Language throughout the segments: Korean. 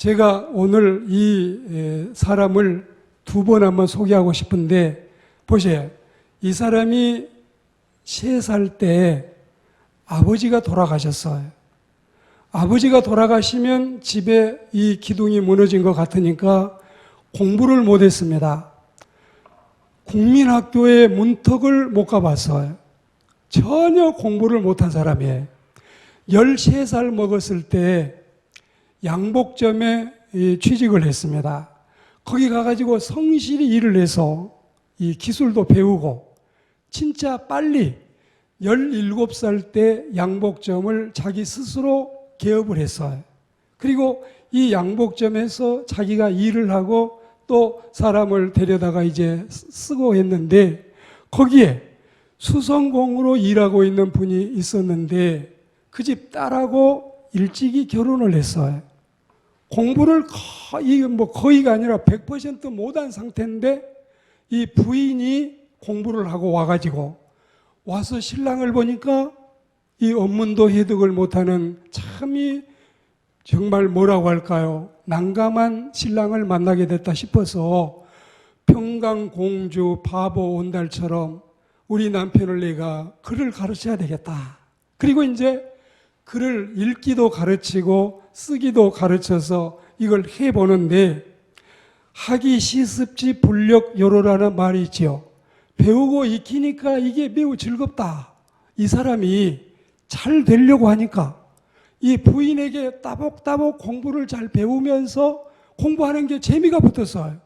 자, 제가 오늘 이 에, 사람을 두 번 한번 소개하고 싶은데 보세요. 이 사람이 세 살 때 아버지가 돌아가셨어요. 아버지가 돌아가시면 집에 이 기둥이 무너진 것 같으니까 공부를 못했습니다. 국민학교의 문턱을 못 가봤어요. 전혀 공부를 못한 사람이에요. 13살 먹었을 때 양복점에 이 취직을 했습니다. 거기 가가지고 성실히 일을 해서 이 기술도 배우고 진짜 빨리 17살 때 양복점을 자기 스스로 개업을 했어요. 그리고 이 양복점에서 자기가 일을 하고 또 사람을 데려다가 이제 쓰고 했는데 거기에 수성공으로 일하고 있는 분이 있었는데 그 집 딸하고 일찍이 결혼을 했어요. 공부를 거의 뭐 거의가 아니라 100% 못한 상태인데 이 부인이 공부를 하고 와가지고 와서 신랑을 보니까 이 업문도 해득을 못하는 참이 정말 뭐라고 할까요? 난감한 신랑을 만나게 됐다 싶어서 평강 공주 바보 온달처럼 우리 남편을 내가 글을 가르쳐야 되겠다. 그리고 이제 글을 읽기도 가르치고 쓰기도 가르쳐서 이걸 해보는데 하기 시습지 불력 요로라는 말이 있지요. 배우고 익히니까 이게 매우 즐겁다. 이 사람이 잘 되려고 하니까 이 부인에게 따복따복 공부를 잘 배우면서 공부하는 게 재미가 붙었어요.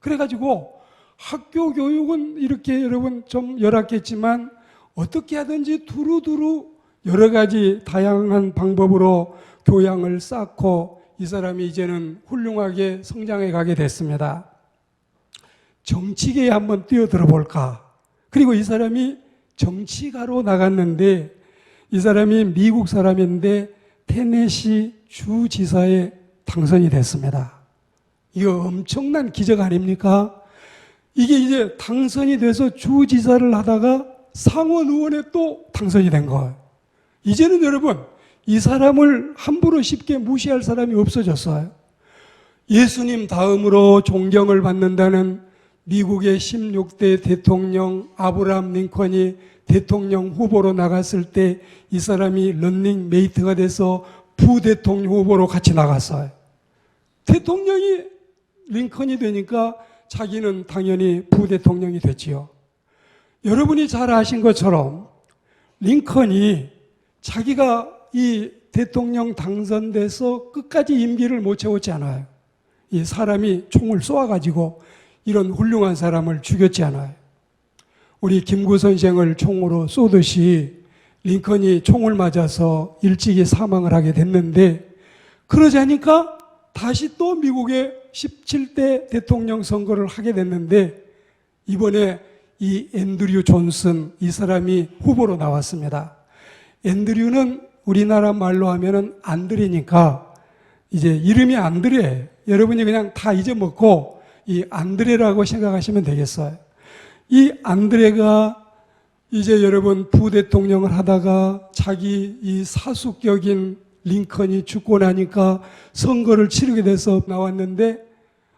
그래가지고 학교 교육은 이렇게 여러분 좀 열악했지만 어떻게 하든지 두루두루 여러 가지 다양한 방법으로 교양을 쌓고 이 사람이 이제는 훌륭하게 성장해 가게 됐습니다. 정치계에 한번 뛰어들어 볼까? 그리고 이 사람이 정치가로 나갔는데 이 사람이 미국 사람인데 테네시 주지사에 당선이 됐습니다. 이거 엄청난 기적 아닙니까? 이게 이제 당선이 돼서 주지사를 하다가 상원 의원에 또 당선이 된 거예요. 이제는 여러분, 이 사람을 함부로 쉽게 무시할 사람이 없어졌어요. 예수님 다음으로 존경을 받는다는 미국의 16대 대통령 아브라함 링컨이 대통령 후보로 나갔을 때 이 사람이 런닝 메이트가 돼서 부대통령 후보로 같이 나갔어요. 대통령이 링컨이 되니까 자기는 당연히 부대통령이 됐지요. 여러분이 잘 아신 것처럼 링컨이 자기가 이 대통령 당선돼서 끝까지 임기를 못 채웠지 않아요. 이 사람이 총을 쏘아가지고 이런 훌륭한 사람을 죽였지 않아요. 우리 김구 선생을 총으로 쏘듯이 링컨이 총을 맞아서 일찍이 사망을 하게 됐는데 그러자니까 다시 또 미국의 17대 대통령 선거를 하게 됐는데 이번에 이 앤드류 존슨 이 사람이 후보로 나왔습니다. 앤드류는 우리나라 말로 하면은 안드레니까 이제 이름이 안드레. 여러분이 그냥 다 잊어먹고 이 안드레라고 생각하시면 되겠어요. 이 안드레가 이제 여러분 부대통령을 하다가 자기 이 사숙격인 링컨이 죽고 나니까 선거를 치르게 돼서 나왔는데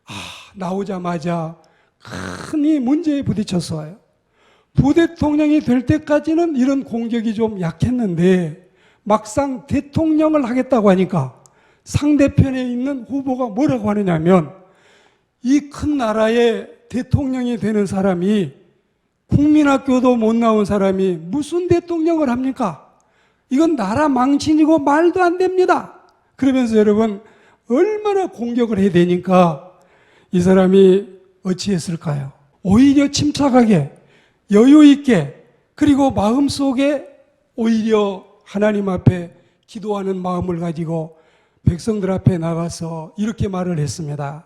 아, 나오자마자 큰 문제에 부딪혔어요. 부대통령이 될 때까지는 이런 공격이 좀 약했는데 막상 대통령을 하겠다고 하니까 상대편에 있는 후보가 뭐라고 하느냐면 이 큰 나라의 대통령이 되는 사람이 국민학교도 못 나온 사람이 무슨 대통령을 합니까? 이건 나라 망신이고 말도 안 됩니다. 그러면서 여러분 얼마나 공격을 해야 되니까 이 사람이 어찌했을까요? 오히려 침착하게 여유 있게 그리고 마음 속에 오히려 하나님 앞에 기도하는 마음을 가지고 백성들 앞에 나가서 이렇게 말을 했습니다.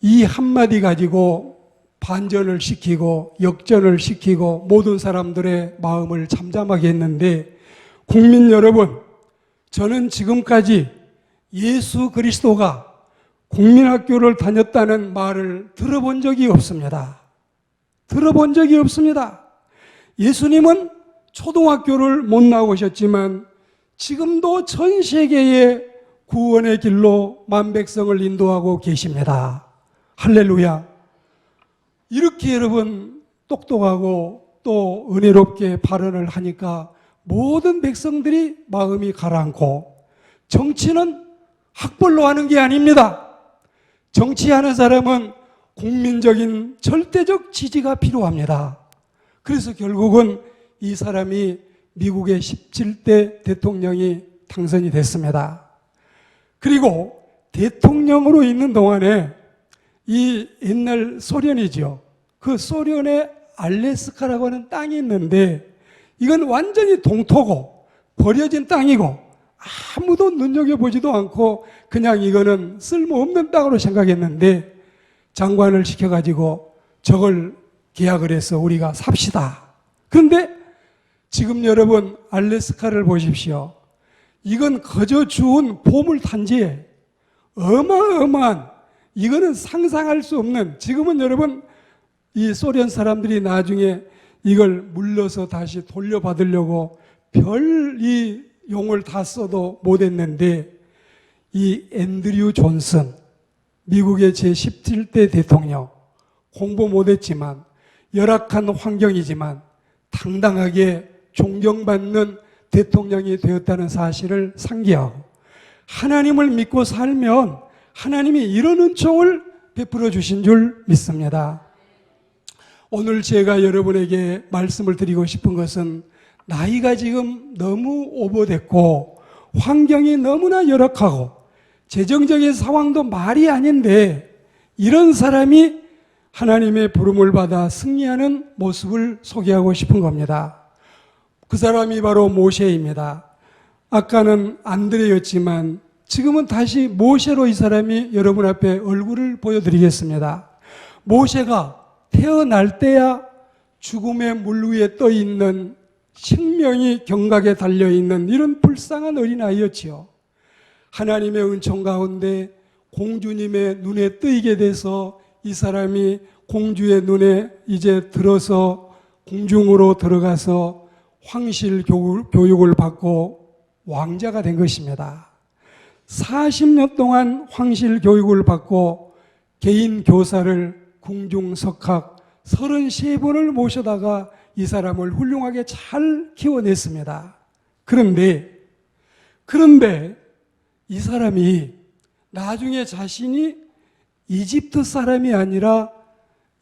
이 한마디 가지고 반전을 시키고 역전을 시키고 모든 사람들의 마음을 잠잠하게 했는데 국민 여러분, 저는 지금까지 예수 그리스도가 국민학교를 다녔다는 말을 들어본 적이 없습니다. 들어본 적이 없습니다. 예수님은 초등학교를 못 나오셨지만 지금도 전 세계에 구원의 길로 만백성을 인도하고 계십니다. 할렐루야. 이렇게 여러분 똑똑하고 또 은혜롭게 발언을 하니까 모든 백성들이 마음이 가라앉고 정치는 학벌로 하는 게 아닙니다. 정치하는 사람은 국민적인 절대적 지지가 필요합니다. 그래서 결국은 이 사람이 미국의 17대 대통령이 당선이 됐습니다. 그리고 대통령으로 있는 동안에 이 옛날 소련이죠. 그 소련의 알래스카라고 하는 땅이 있는데 이건 완전히 동토고 버려진 땅이고 아무도 눈여겨보지도 않고 그냥 이거는 쓸모없는 땅으로 생각했는데 장관을 시켜가지고 저걸 계약을 해서 우리가 삽시다. 그런데 지금 여러분 알래스카를 보십시오. 이건 거저 주운 보물 단지에 어마어마한 이거는 상상할 수 없는 지금은 여러분 이 소련 사람들이 나중에 이걸 물러서 다시 돌려받으려고 별 이 용을 다 써도 못했는데 이 앤드류 존슨 미국의 제17대 대통령 공부 못했지만 열악한 환경이지만 당당하게 존경받는 대통령이 되었다는 사실을 상기하고 하나님을 믿고 살면 하나님이 이런 은총을 베풀어 주신 줄 믿습니다. 오늘 제가 여러분에게 말씀을 드리고 싶은 것은 나이가 지금 너무 오버됐고 환경이 너무나 열악하고 재정적인 상황도 말이 아닌데 이런 사람이 하나님의 부름을 받아 승리하는 모습을 소개하고 싶은 겁니다. 그 사람이 바로 모세입니다. 아까는 안드레였지만 지금은 다시 모세로 이 사람이 여러분 앞에 얼굴을 보여드리겠습니다. 모세가 태어날 때야 죽음의 물 위에 떠 있는 생명이 경각에 달려 있는 이런 불쌍한 어린아이였지요. 하나님의 은총 가운데 공주님의 눈에 뜨이게 돼서 이 사람이 공주의 눈에 이제 들어서 궁중으로 들어가서 황실 교육을 받고 왕자가 된 것입니다. 40년 동안 황실 교육을 받고 개인 교사를 궁중 석학 33번을 모셔다가 이 사람을 훌륭하게 잘 키워냈습니다. 그런데, 그런데 이 사람이 나중에 자신이 이집트 사람이 아니라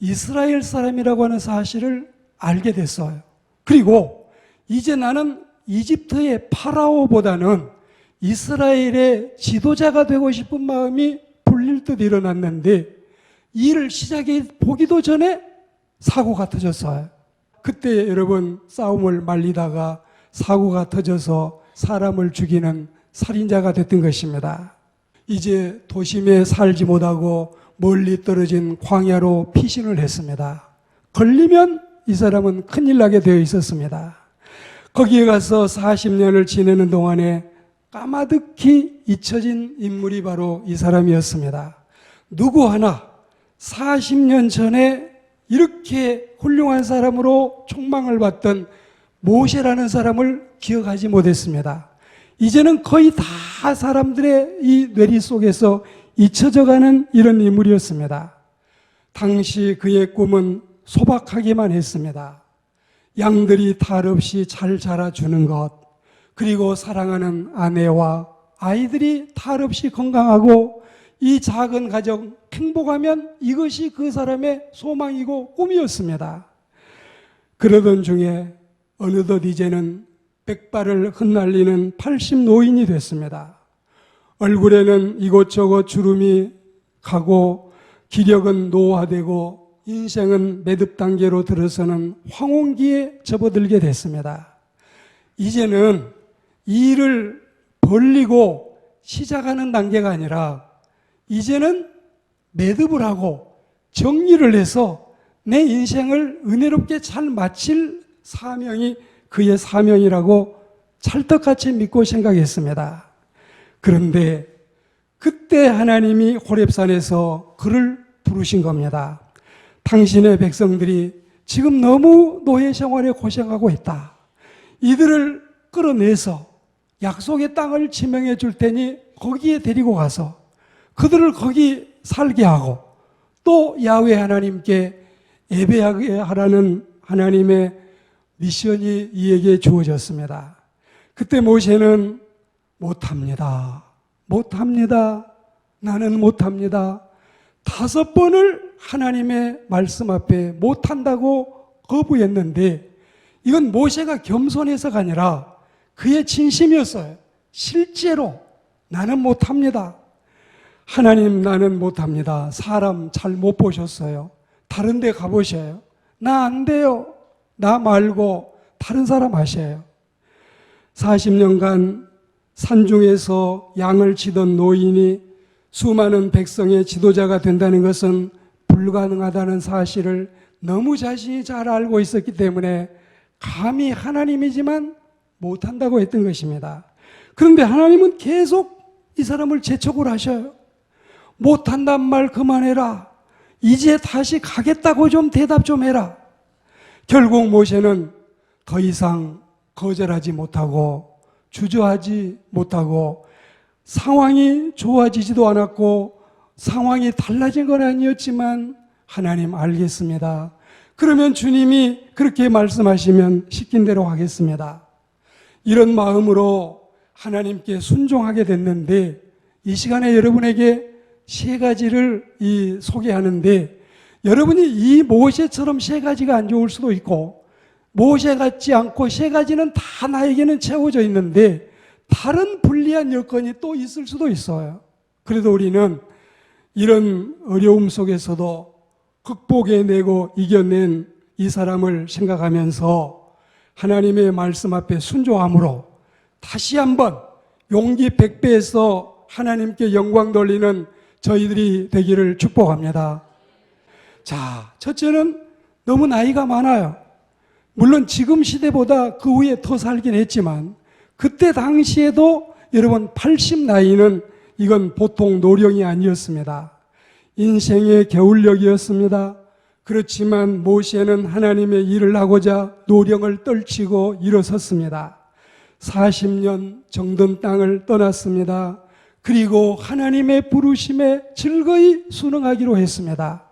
이스라엘 사람이라고 하는 사실을 알게 됐어요. 그리고 이제 나는 이집트의 파라오보다는 이스라엘의 지도자가 되고 싶은 마음이 불릴 듯 일어났는데 일을 시작해 보기도 전에 사고가 터졌어요. 그때 여러분 싸움을 말리다가 사고가 터져서 사람을 죽이는 살인자가 됐던 것입니다. 이제 도심에 살지 못하고 멀리 떨어진 광야로 피신을 했습니다. 걸리면 이 사람은 큰일 나게 되어 있었습니다. 거기에 가서 40년을 지내는 동안에 까마득히 잊혀진 인물이 바로 이 사람이었습니다. 누구 하나 40년 전에 이렇게 훌륭한 사람으로 총망을 받던 모세라는 사람을 기억하지 못했습니다. 이제는 거의 다 사람들의 이 뇌리 속에서 잊혀져 가는 이런 인물이었습니다. 당시 그의 꿈은 소박하기만 했습니다. 양들이 탈 없이 잘 자라주는 것, 그리고 사랑하는 아내와 아이들이 탈 없이 건강하고 이 작은 가정 행복하면 이것이 그 사람의 소망이고 꿈이었습니다. 그러던 중에 어느덧 이제는 백발을 흩날리는 80 노인이 됐습니다. 얼굴에는 이곳저곳 주름이 가고 기력은 노화되고 인생은 매듭 단계로 들어서는 황혼기에 접어들게 됐습니다. 이제는 이 일을 벌리고 시작하는 단계가 아니라 이제는 매듭을 하고 정리를 해서 내 인생을 은혜롭게 잘 마칠 사명이 그의 사명이라고 찰떡같이 믿고 생각했습니다. 그런데 그때 하나님이 호렙산에서 그를 부르신 겁니다. 당신의 백성들이 지금 너무 노예 생활에 고생하고 있다. 이들을 끌어내서 약속의 땅을 지명해 줄 테니 거기에 데리고 가서 그들을 거기 살게 하고 또 야훼 하나님께 예배하게 하라는 하나님의 미션이 이에게 주어졌습니다. 그때 모세는 못합니다. 못합니다. 나는 못합니다. 다섯 번을 하나님의 말씀 앞에 못한다고 거부했는데 이건 모세가 겸손해서가 아니라 그의 진심이었어요. 실제로 나는 못합니다. 하나님 나는 못합니다. 사람 잘 못 보셨어요. 다른 데 가보셔요. 나 안 돼요. 나 말고 다른 사람 하셔요. 40년간 산중에서 양을 치던 노인이 수많은 백성의 지도자가 된다는 것은 불가능하다는 사실을 너무 자신이 잘 알고 있었기 때문에 감히 하나님이지만 못한다고 했던 것입니다. 그런데 하나님은 계속 이 사람을 재촉을 하셔요. 못한단 말 그만해라. 이제 다시 가겠다고 좀 대답 좀 해라. 결국 모세는 더 이상 거절하지 못하고 주저하지 못하고 상황이 좋아지지도 않았고 상황이 달라진 건 아니었지만 하나님 알겠습니다. 그러면 주님이 그렇게 말씀하시면 시킨 대로 하겠습니다. 이런 마음으로 하나님께 순종하게 됐는데 이 시간에 여러분에게 세 가지를 이 소개하는데 여러분이 이 모세처럼 세 가지가 안 좋을 수도 있고 모세 같지 않고 세 가지는 다 나에게는 채워져 있는데 다른 불리한 여건이 또 있을 수도 있어요. 그래도 우리는 이런 어려움 속에서도 극복해내고 이겨낸 이 사람을 생각하면서 하나님의 말씀 앞에 순종함으로 다시 한번 용기 백배에서 하나님께 영광 돌리는 저희들이 되기를 축복합니다. 자, 첫째는 너무 나이가 많아요. 물론 지금 시대보다 그 후에 더 살긴 했지만 그때 당시에도 여러분 80 나이는 이건 보통 노령이 아니었습니다. 인생의 겨울력이었습니다. 그렇지만 모세는 하나님의 일을 하고자 노령을 떨치고 일어섰습니다. 40년 정든 땅을 떠났습니다. 그리고 하나님의 부르심에 즐거이 순응하기로 했습니다.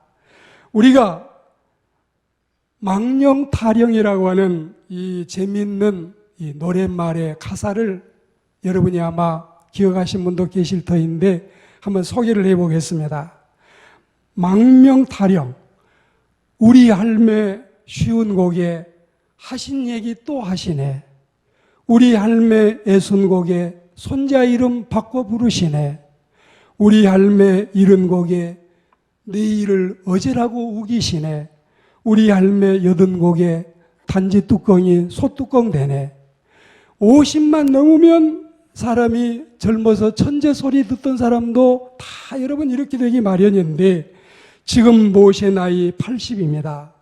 우리가 망령 타령이라고 하는 이 재밌는 이 노랫말의 가사를 여러분이 아마 기억하신 분도 계실 터인데 한번 소개를 해보겠습니다. 망명 타령. 우리 할매 쉬운 곡에 하신 얘기 또 하시네. 우리 할매 애순 곡에 손자 이름 바꿔 부르시네. 우리 할매 이른 곡에 내일을 어제라고 우기시네. 우리 할매 여든 곡에 단지 뚜껑이 소뚜껑 되네. 50만 넘으면 사람이 젊어서 천재 소리 듣던 사람도 다 여러분 이렇게 되기 마련인데 지금 모세 나이 80입니다.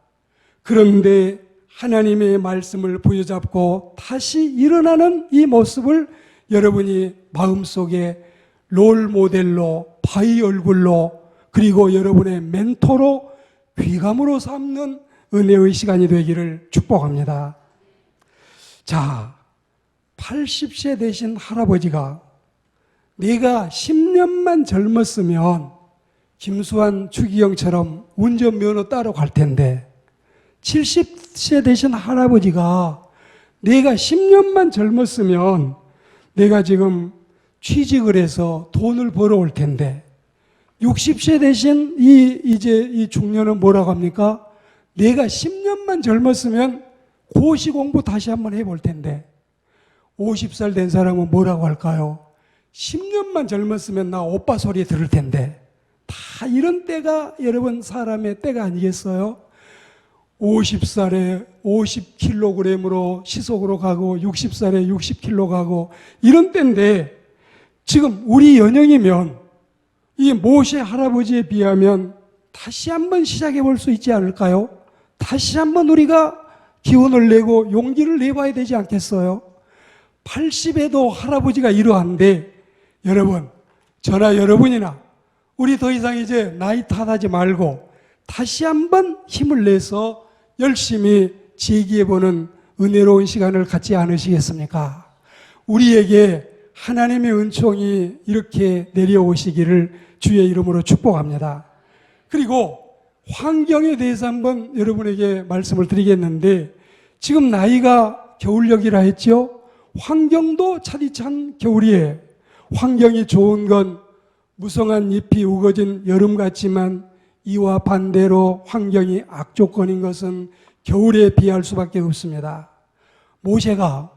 그런데 하나님의 말씀을 부여잡고 다시 일어나는 이 모습을 여러분이 마음속에 롤 모델로 바위 얼굴로 그리고 여러분의 멘토로 귀감으로 삼는 은혜의 시간이 되기를 축복합니다. 자, 80세 되신 할아버지가 내가 10년만 젊었으면 김수환, 추기경처럼 운전면허 따러 갈 텐데 70세 되신 할아버지가 내가 10년만 젊었으면 내가 지금 취직을 해서 돈을 벌어올 텐데 60세 되신 이 이제 이 중년은 뭐라고 합니까? 내가 10년만 젊었으면 고시 공부 다시 한번 해볼 텐데 50살 된 사람은 뭐라고 할까요? 10년만 젊었으면 나 오빠 소리 들을 텐데 다 이런 때가 여러분 사람의 때가 아니겠어요? 50살에 50kg으로 시속으로 가고 60살에 60kg 가고 이런 때인데 지금 우리 연령이면 이 모세 할아버지에 비하면 다시 한번 시작해 볼 수 있지 않을까요? 다시 한번 우리가 기운을 내고 용기를 내봐야 되지 않겠어요? 80에도 할아버지가 이러한데 여러분 저나 여러분이나 우리 더 이상 이제 나이 탓하지 말고 다시 한번 힘을 내서 열심히 제기해보는 은혜로운 시간을 갖지 않으시겠습니까? 우리에게 하나님의 은총이 이렇게 내려오시기를 주의 이름으로 축복합니다. 그리고 환경에 대해서 한번 여러분에게 말씀을 드리겠는데 지금 나이가 겨울력이라 했죠. 환경도 차디찬 겨울이에요. 환경이 좋은 건 무성한 잎이 우거진 여름 같지만 이와 반대로 환경이 악조건인 것은 겨울에 비할 수밖에 없습니다. 모세가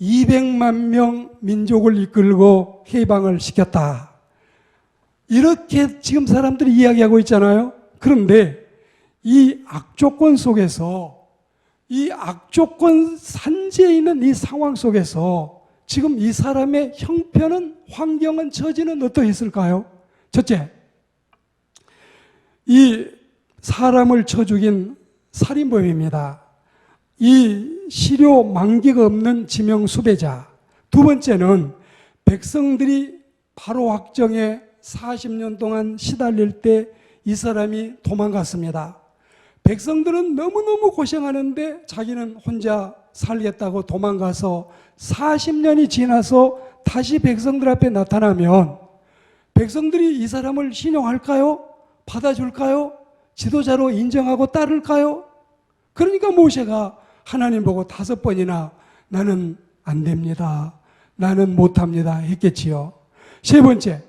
200만 명 민족을 이끌고 해방을 시켰다. 이렇게 지금 사람들이 이야기하고 있잖아요. 그런데 이 악조건 속에서 이 악조건 산재에 있는 이 상황 속에서 지금 이 사람의 형편은 환경은 처지는 어떠했을까요? 첫째, 이 사람을 쳐 죽인 살인범입니다. 이 시료 만기가 없는 지명 수배자. 두 번째는 백성들이 바로 확정에 40년 동안 시달릴 때 이 사람이 도망갔습니다. 백성들은 너무너무 고생하는데 자기는 혼자 살겠다고 도망가서 40년이 지나서 다시 백성들 앞에 나타나면 백성들이 이 사람을 신용할까요? 받아줄까요? 지도자로 인정하고 따를까요? 그러니까 모세가 하나님 보고 다섯 번이나 나는 안 됩니다. 나는 못합니다. 했겠지요. 세 번째,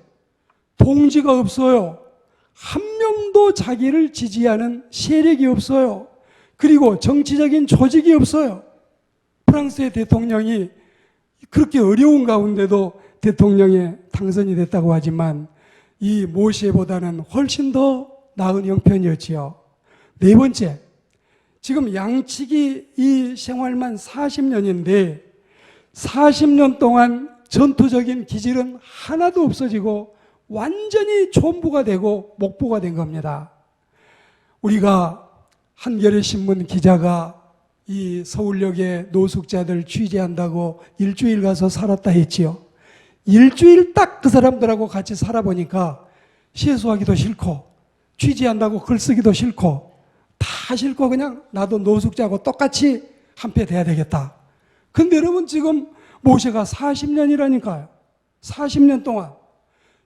동지가 없어요. 한 명도 자기를 지지하는 세력이 없어요. 그리고 정치적인 조직이 없어요. 프랑스의 대통령이 그렇게 어려운 가운데도 대통령에 당선이 됐다고 하지만 이 모세보다는 훨씬 더 나은 형편이었지요. 네 번째, 지금 양치기 이 생활만 40년인데 40년 동안 전투적인 기질은 하나도 없어지고 완전히 존부가 되고 목부가 된 겁니다. 우리가 한겨레 신문 기자가 이 서울역에 노숙자들 취재한다고 일주일 가서 살았다 했지요. 일주일 딱 그 사람들하고 같이 살아보니까 세수하기도 싫고 취재한다고 글 쓰기도 싫고 다 싫고 그냥 나도 노숙자하고 똑같이 한패 돼야 되겠다. 근데 여러분 지금 모세가 40년이라니까요. 40년 동안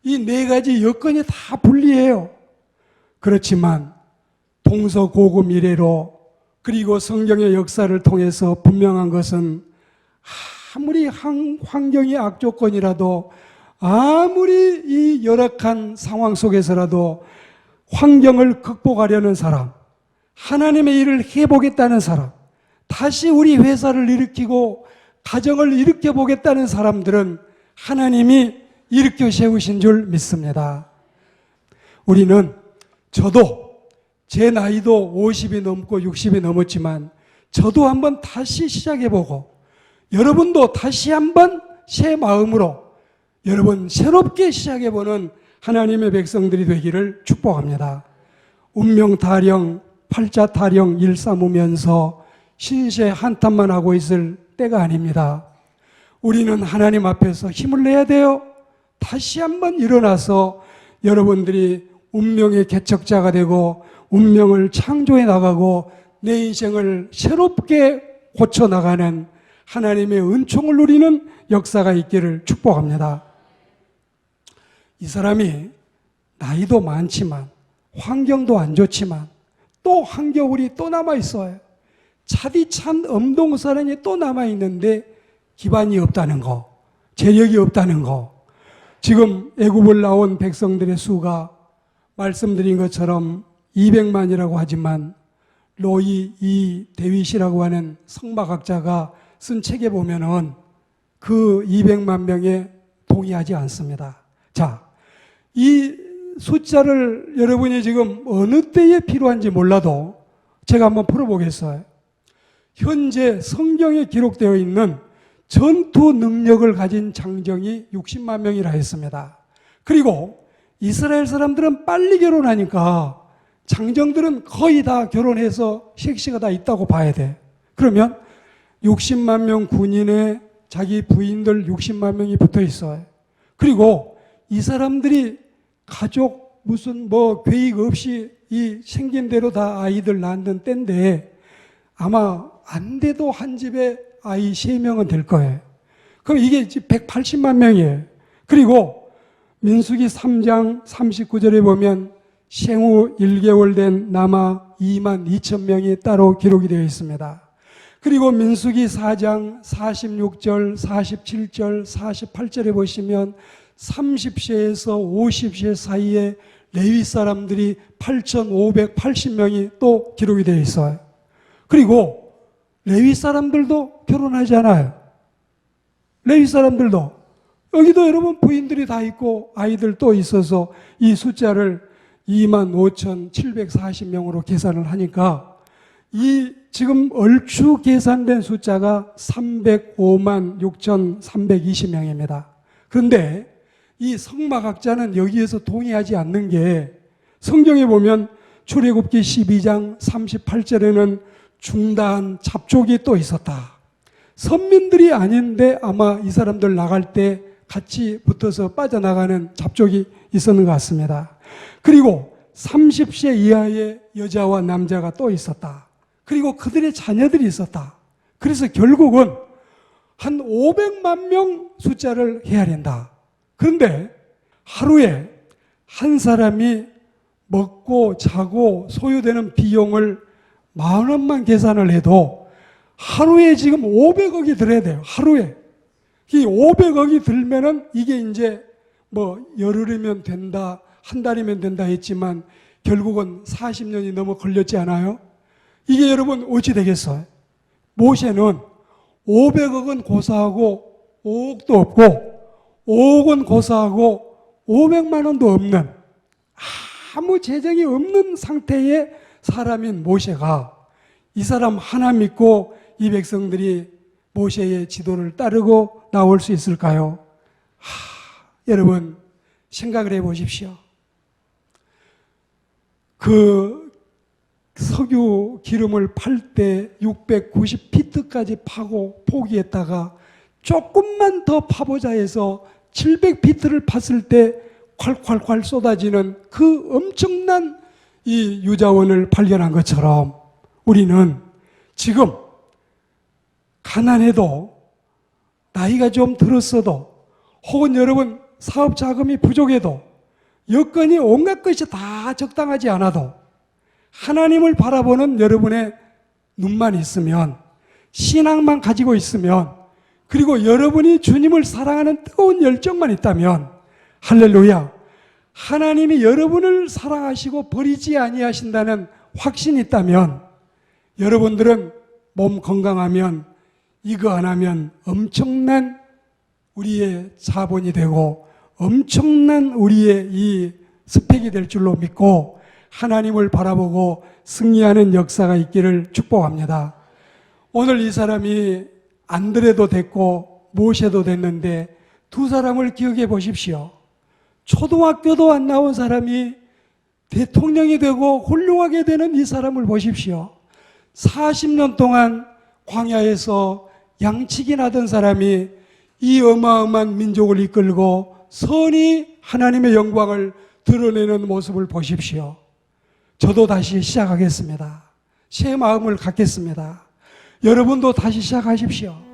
이 네 가지 여건이 다 불리해요. 그렇지만 동서고금 이래로 그리고 성경의 역사를 통해서 분명한 것은 아무리 환- 환경이 악조건이라도 아무리 이 열악한 상황 속에서라도 환경을 극복하려는 사람, 하나님의 일을 해보겠다는 사람, 다시 우리 회사를 일으키고 가정을 일으켜 보겠다는 사람들은 하나님이 일으켜 세우신 줄 믿습니다. 우리는 저도 제 나이도 50이 넘고 60이 넘었지만 저도 한번 다시 시작해보고 여러분도 다시 한번 새 마음으로 여러분 새롭게 시작해보는 하나님의 백성들이 되기를 축복합니다. 운명 타령, 팔자 타령 일삼으면서 신세 한탄만 하고 있을 때가 아닙니다. 우리는 하나님 앞에서 힘을 내야 돼요. 다시 한번 일어나서 여러분들이 운명의 개척자가 되고 운명을 창조해 나가고 내 인생을 새롭게 고쳐 나가는 하나님의 은총을 누리는 역사가 있기를 축복합니다. 이 사람이 나이도 많지만 환경도 안 좋지만 또 한겨울이 또 남아 있어요. 차디찬 엄동사랑이 또 남아 있는데 기반이 없다는 거, 재력이 없다는 거. 지금 애굽을 나온 백성들의 수가 말씀드린 것처럼 200만이라고 하지만 로이 이 데윗이라고 하는 성막학자가 쓴 책에 보면은 그 200만 명에 동의하지 않습니다. 자, 이 숫자를 여러분이 지금 어느 때에 필요한지 몰라도 제가 한번 풀어보겠어요. 현재 성경에 기록되어 있는 전투 능력을 가진 장정이 60만 명이라 했습니다. 그리고 이스라엘 사람들은 빨리 결혼하니까 장정들은 거의 다 결혼해서 섹시가 다 있다고 봐야 돼. 그러면 60만 명 군인에 자기 부인들 60만 명이 붙어 있어요. 그리고 이 사람들이 가족 무슨 뭐 계획 없이 이 생긴 대로 다 아이들 낳는 때인데 아마 안 돼도 한 집에 아이 세 명은 될 거예요. 그럼 이게 이제 180만 명이에요. 그리고 민수기 3장 39절에 보면 생후 1개월 된 남아 2만 2천 명이 따로 기록이 되어 있습니다. 그리고 민수기 4장 46절, 47절, 48절에 보시면 30세에서 50세 사이에 레위 사람들이 8,580명이 또 기록이 되어 있어요. 그리고 레위 사람들도 결혼하잖아요. 레위 사람들도 여기도 여러분 부인들이 다 있고 아이들 또 있어서 이 숫자를 25,740명으로 계산을 하니까 이 지금 얼추 계산된 숫자가 305만 6,320명입니다. 그런데 이 성막학자는 여기에서 동의하지 않는 게 성경에 보면 출애굽기 12장 38절에는 중다한 잡족이 또 있었다. 선민들이 아닌데 아마 이 사람들 나갈 때 같이 붙어서 빠져나가는 잡족이 있었는 것 같습니다. 그리고 30세 이하의 여자와 남자가 또 있었다. 그리고 그들의 자녀들이 있었다. 그래서 결국은 한 500만 명 숫자를 헤아린다. 그런데 하루에 한 사람이 먹고 자고 소요되는 비용을 만 원만 계산을 해도 하루에 지금 500억이 들어야 돼요. 하루에. 이 500억이 들면은 이게 이제 뭐 열흘이면 된다, 한 달이면 된다 했지만 결국은 40년이 넘어 걸렸지 않아요? 이게 여러분 어찌 되겠어요? 모세는 500억은 고사하고 5억도 없고 5억은 고사하고 500만 원도 없는 아무 재정이 없는 상태의 사람인 모세가 이 사람 하나 믿고 이 백성들이 모세의 지도를 따르고 나올 수 있을까요? 하, 여러분 생각을 해 보십시오. 그 석유 기름을 팔 때 690피트까지 파고 포기했다가 조금만 더 파보자 해서 700피트를 팠을 때 콸콸콸 쏟아지는 그 엄청난 이 유자원을 발견한 것처럼 우리는 지금 가난해도 나이가 좀 들었어도 혹은 여러분 사업 자금이 부족해도 여건이 온갖 것이 다 적당하지 않아도 하나님을 바라보는 여러분의 눈만 있으면 신앙만 가지고 있으면 그리고 여러분이 주님을 사랑하는 뜨거운 열정만 있다면 할렐루야 하나님이 여러분을 사랑하시고 버리지 아니하신다는 확신이 있다면 여러분들은 몸 건강하면 이거 안 하면 엄청난 우리의 자본이 되고 엄청난 우리의 이 스펙이 될 줄로 믿고 하나님을 바라보고 승리하는 역사가 있기를 축복합니다. 오늘 이 사람이 안드레도 됐고 모세도 됐는데 두 사람을 기억해 보십시오. 초등학교도 안 나온 사람이 대통령이 되고 훌륭하게 되는 이 사람을 보십시오. 40년 동안 광야에서 양치기 나던 사람이 이 어마어마한 민족을 이끌고 선이 하나님의 영광을 드러내는 모습을 보십시오. 저도 다시 시작하겠습니다. 새 마음을 갖겠습니다. 여러분도 다시 시작하십시오.